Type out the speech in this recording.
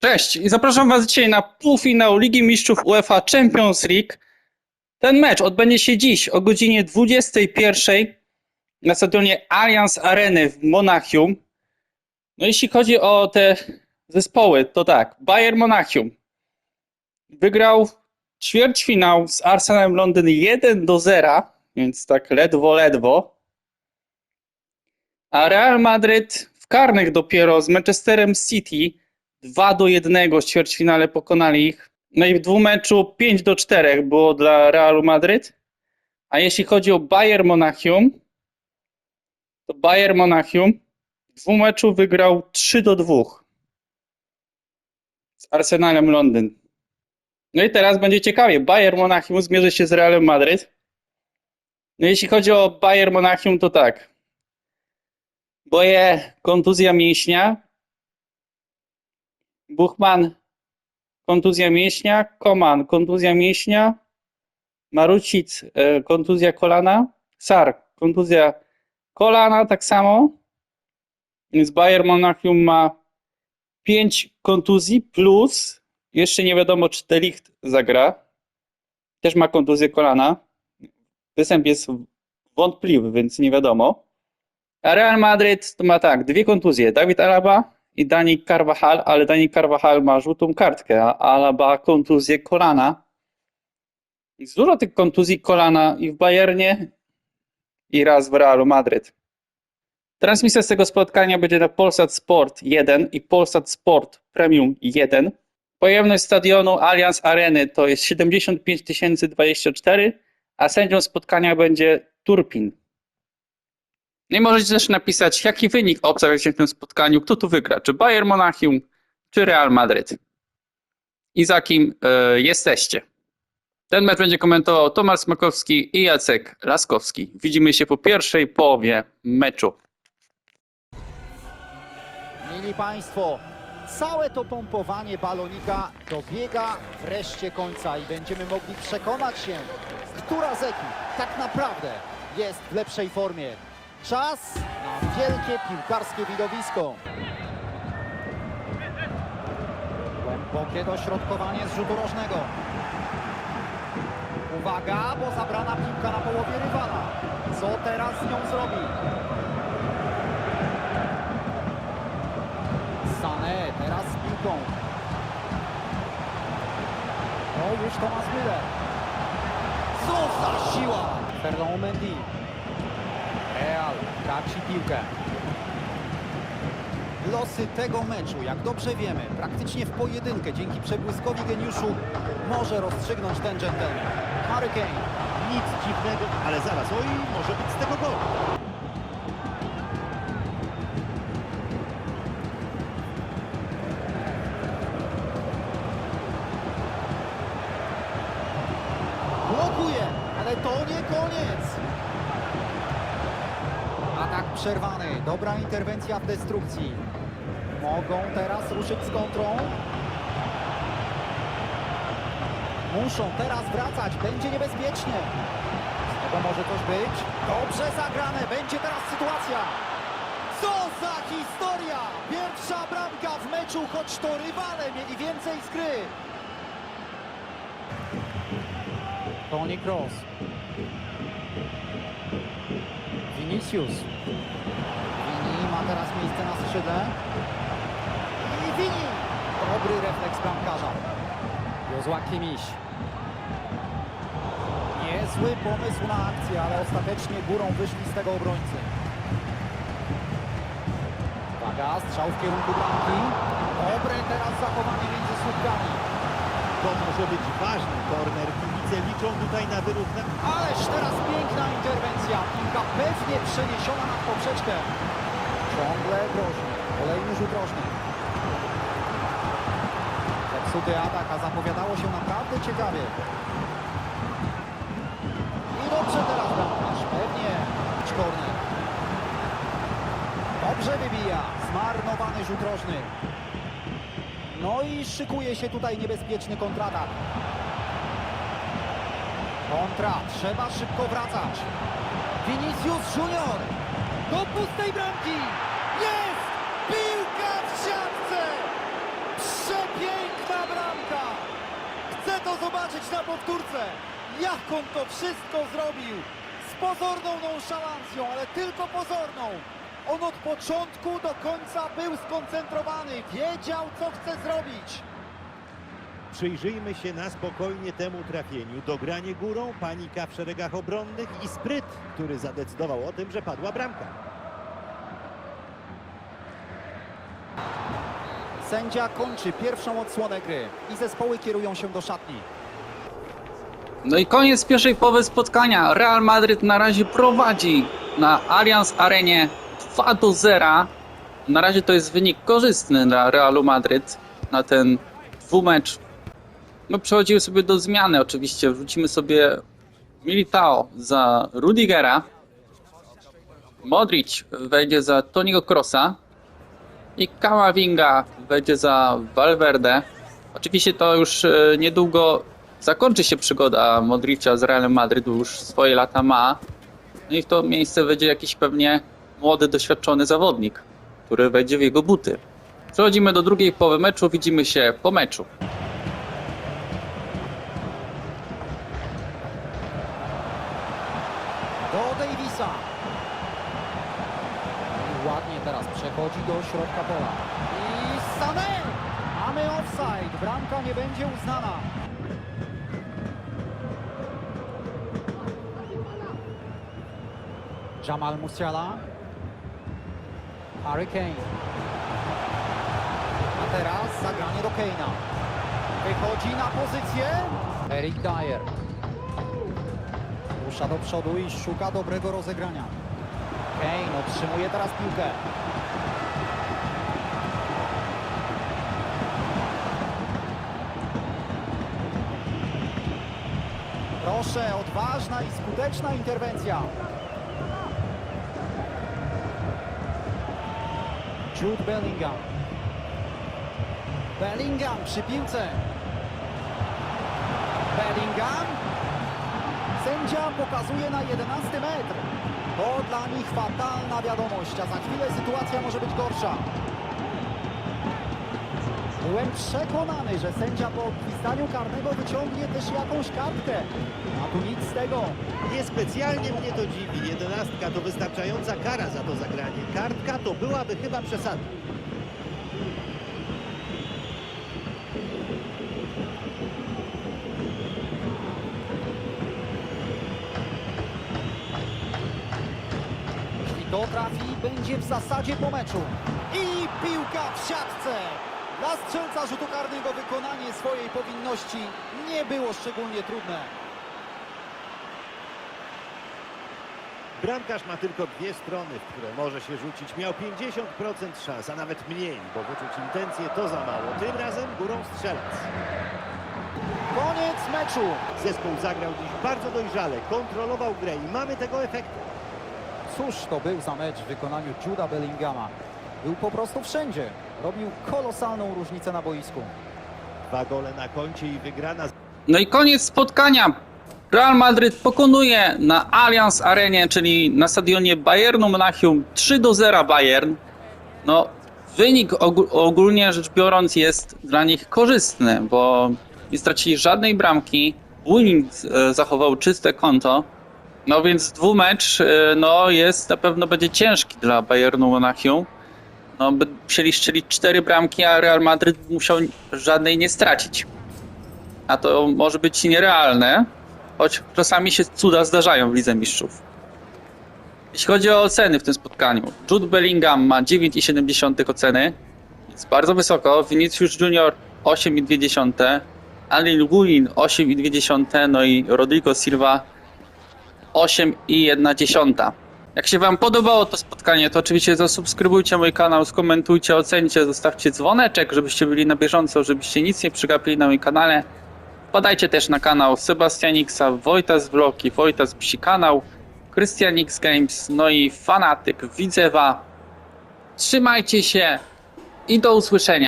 Cześć i zapraszam Was dzisiaj na półfinał Ligi Mistrzów UEFA Champions League. Ten mecz odbędzie się dziś o godzinie 21 na stadionie Allianz Areny w Monachium. No jeśli chodzi o te zespoły, to tak, Bayern Monachium wygrał ćwierćfinał z Arsenalem Londyn 1 do 0, więc tak ledwo, ledwo. A Real Madryt w karnych dopiero z Manchesterem City 2 do 1 w ćwierćfinale pokonali ich. No i w dwumeczu 5 do 4 było dla Realu Madryt. A jeśli chodzi o Bayern Monachium, to Bayern Monachium w dwumeczu wygrał 3 do 2 z Arsenalem Londyn. No i teraz będzie ciekawie. Bayern Monachium zmierzy się z Realem Madryt. No jeśli chodzi o Bayern Monachium, to tak. Boje kontuzja mięśnia, Buchman kontuzja mięśnia, Koman kontuzja mięśnia, Marucic e, kontuzja kolana, Sar kontuzja kolana tak samo. Więc Bayern Monachium ma 5 kontuzji plus jeszcze nie wiadomo czy Delicht zagra. Też ma kontuzję kolana. Występ jest wątpliwy, więc nie wiadomo. A Real Madryt to ma tak, dwie kontuzje. Dawid Alaba i Dani Carvajal, ale Dani Carvajal ma żółtą kartkę, a Alaba kontuzję kolana. Jest dużo tych kontuzji kolana i w Bayernie, i raz w Realu Madryt. Transmisja z tego spotkania będzie na Polsat Sport 1 i Polsat Sport Premium 1. Pojemność stadionu Allianz Areny to jest 75 024, a sędzią spotkania będzie Turpin. No i możecie też napisać, jaki wynik obstawiacie w tym spotkaniu, kto tu wygra, czy Bayern Monachium, czy Real Madryt. I za kim e, jesteście. Ten mecz będzie komentował Tomasz Smakowski i Jacek Laskowski. Widzimy się po pierwszej połowie meczu. Mili Państwo, całe to pompowanie balonika dobiega wreszcie końca i będziemy mogli przekonać się, która z ekip tak naprawdę jest w lepszej formie. Czas na wielkie piłkarskie widowisko. Głębokie dośrodkowanie z rzutu rożnego. Uwaga, bo zabrana piłka na połowie rywala. Co teraz z nią zrobi? Sané teraz z piłką. O, już Tomasz Müller. Co za siła! Ferland Mendy. Real traci piłkę. Losy tego meczu, jak dobrze wiemy, praktycznie w pojedynkę dzięki przebłyskowi geniuszu może rozstrzygnąć ten dżentelmen. Harry Kane. Nic dziwnego, ale zaraz, oj, może być z tego gol. Blokuje, ale to nie koniec. Przerwany. Dobra interwencja w destrukcji. Mogą teraz ruszyć z kontrą. Muszą teraz wracać. Będzie niebezpiecznie. Z tego może coś być. Dobrze zagrane. Będzie teraz sytuacja. Co za historia! Pierwsza bramka w meczu, choć to rywale mieli więcej skry. Toni Kroos. Vinicius. Ma teraz miejsce na skrzydle. I Vini! Dobry refleks bramkarza. Jozła Kimiś. Niezły pomysł na akcję, ale ostatecznie górą wyszli z tego obrońcy. Uwaga, strzał w kierunku bramki. Dobre teraz zachowanie między słupkami. To może być ważny korner. Kibice liczą tutaj na wyrównanie. Ależ teraz piękna interwencja. Piłka pewnie przeniesiona nad poprzeczkę. Ciągle groźny. Kolejny rzut rożny. Zepsuty atak, a zapowiadało się naprawdę ciekawie. I dobrze teraz bramkarz. Pewnie korner. Dobrze wybija. Zmarnowany rzut rożny. No i szykuje się tutaj niebezpieczny kontratak. Kontra, trzeba szybko wracać. Vinicius Junior do pustej bramki. Jest! Piłka w siatce! Przepiękna bramka! Chcę to zobaczyć na powtórce. Jak on to wszystko zrobił? Z pozorną nonszalancją, ale tylko pozorną. On od początku do końca był skoncentrowany, wiedział co chce zrobić. Przyjrzyjmy się na spokojnie temu trafieniu. Dogranie górą, panika w szeregach obronnych i spryt, który zadecydował o tym, że padła bramka. Sędzia kończy pierwszą odsłonę gry i zespoły kierują się do szatni. No i koniec pierwszej połowy spotkania. Real Madryt na razie prowadzi na Allianz Arenie 2 do 0. Na razie to jest wynik korzystny dla Realu Madryt na ten dwumecz. No przechodzimy sobie do zmiany oczywiście. Wrzucimy sobie Militao za Rudigera. Modric wejdzie za Toniego Krosa. I Kamavinga wejdzie za Valverde. Oczywiście to już e, niedługo zakończy się przygoda Modricia z Realem Madryt, bo już swoje lata ma. No i w to miejsce wejdzie jakiś pewnie młody, doświadczony zawodnik, który wejdzie w jego buty. Przechodzimy do drugiej połowy meczu, widzimy się po meczu. Do Davisa. I ładnie teraz przechodzi do środka pola. I Sané! Mamy offside. Bramka nie będzie uznana. Jamal Musiala. Harry Kane. A teraz zagranie do Kane'a. Wychodzi na pozycję. Eric Dyer. Rusza do przodu i szuka dobrego rozegrania. Kane otrzymuje teraz piłkę. Proszę, odważna i skuteczna interwencja. Jude Bellingham. Bellingham przy piłce. Bellingham. Sędzia pokazuje na 11 metr. To dla nich fatalna wiadomość, a za chwilę sytuacja może być gorsza. Byłem przekonany, że sędzia po odpisaniu karnego wyciągnie też jakąś kartkę. A tu nic z tego. Niespecjalnie mnie to dziwi. Jedenastka to wystarczająca kara za to zagranie. Kartka to byłaby chyba przesada. Jeśli to trafi, będzie w zasadzie po meczu. I piłka w siatce. Dla strzelca rzutu karnego wykonanie swojej powinności nie było szczególnie trudne. Bramkarz ma tylko dwie strony, w które może się rzucić. Miał 50% szans, a nawet mniej, bo wyczuć intencje to za mało. Tym razem górą strzelec. Koniec meczu. Zespół zagrał dziś bardzo dojrzale, kontrolował grę i mamy tego efekty. Cóż to był za mecz w wykonaniu Juda Bellingama. Był po prostu wszędzie. Robił kolosalną różnicę na boisku. Dwa gole na koncie i wygrana No i koniec spotkania. Real Madryt pokonuje na Allianz Arenie, czyli na stadionie Bayernu Monachium 3 do 0 Bayern. No, wynik ogó- ogólnie rzecz biorąc jest dla nich korzystny, bo nie stracili żadnej bramki. Winning e, zachował czyste konto. No więc dwumecz e, no, jest na pewno będzie ciężki dla Bayernu Monachium. No, by musieli strzelić cztery bramki, a Real Madryt musiał żadnej nie stracić a to może być nierealne, choć czasami się cuda zdarzają w Lidze Mistrzów. Jeśli chodzi o oceny w tym spotkaniu, Jude Bellingham ma 9,7 oceny, jest bardzo wysoko, Vinicius Junior 8,2, Anil Guin 8,2, no i Rodrigo Silva 8,1. Jak się Wam podobało to spotkanie, to oczywiście zasubskrybujcie mój kanał, skomentujcie, ocencie, zostawcie dzwoneczek, żebyście byli na bieżąco, żebyście nic nie przegapili na moim kanale. Podajcie też na kanał Sebastianiksa, Wojtas Vlogi, Wojtas Psi Kanał, Christianix Games, no i Fanatyk Widzewa. Trzymajcie się i do usłyszenia.